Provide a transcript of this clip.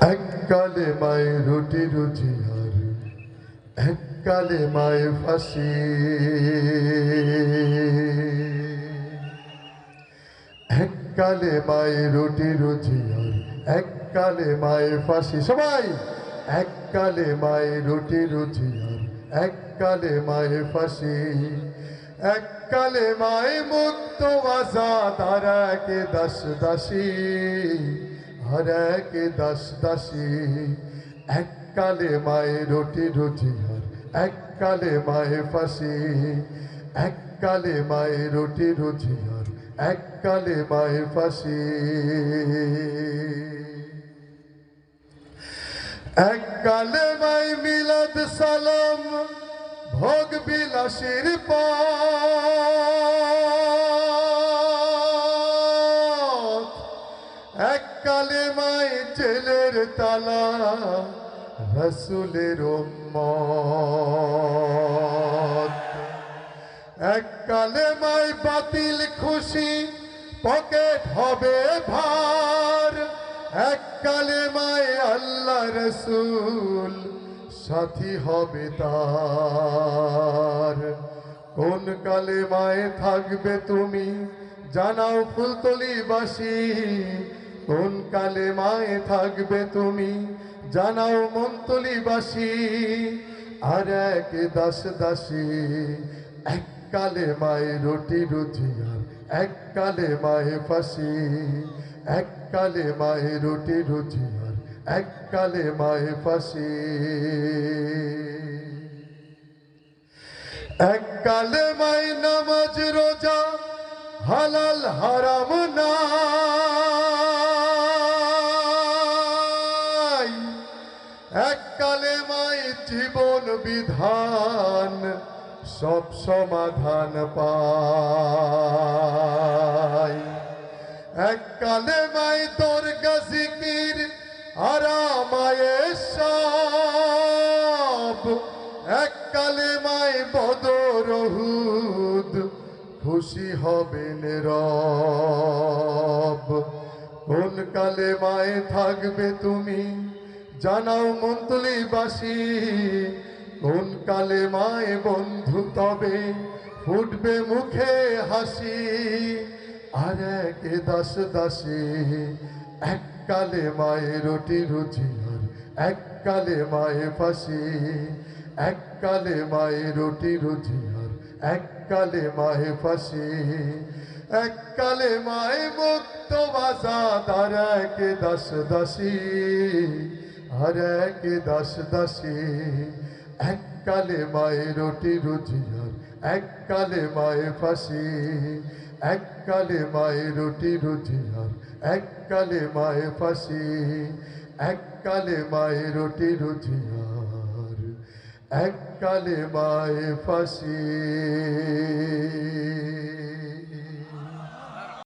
এককালে মায়ের রুটি রুজি আর এককালে মায়ের ফাঁসি। এককালে মায়ের রুটি রুজি আর এককালে মায়ের ফাঁসি। সবাই, এককালে মায়ের রুটি রুজি আর এককালে মায়ের ফাঁসি। এককালে মায়ে মুক্ত আজাদ আর কে দাস দাসী। আর একে দাস দাসী? এককালে মায়ে রুটি রুজি আর এককালে মায়ে ফাঁসি। এককালে মায়ে রুটি রুজি আর এককালে মায়ে ফাঁসি। এককালে মাই মিলাদ সালাম, ভোগ বিলাসের পথ এককালে মাই জেলের তালা, রসুলের উম্মত। এককালে মাই বাতিল খুশি, পকেট হবে ভার। এককালে মাই আল্লাহ রসুল, সাথী হবে তার। কোন কালে মায়ে থাকবে তুমি, জানাও ফুলতলি বাসি কোন কালে মায়ে থাকবে তুমি? জানাও মন্তলি বাসি আর এক দাস দাসী, এক কালে মায়ে রুটি রুজি আর এক কালে মায়ে ফাঁসি। এক কালে মায়ে রুটি রুজি আর এক কালে মায়ে ফাঁসি। এক কালে মাই নামাজ রোজা, হালাল হারাম কালে মাই জীবন বিধান, সব সমাধান পাই। এক কালে মাই তোর গজিকির আরামায়ে সব। এক কালে মাই বদরহুদ খুশি হবেন রব। কোন কালে মায়ে থাকবে তুমি? জানাও মন্তলি বাসি কোন কালে মায়ে বন্ধু তবে ফুটবে মুখে হাসি। আর এক দাস দাসী, এক কালে মায়ে রুটি রুজি আর এক কালে মায়ে ফাঁসি। এক কালে মায়ে রুটি রুজি আর এক কালে মায়ে ফাঁসি। এক কালে মায়ে মুক্ত বাজাদ আর এক দাস দাসী। আর এক দাস দাসী, এক কালে মায়ে রুটি রুজি আর এক কালে মায়ে ফাঁসি, এক কালে মায়ে রুটি রুজি আর এক কালে মায়ে ফাঁসি, এক কালে মায়ে রুটি রুজি আর এক কালে মায়ে ফাঁসি।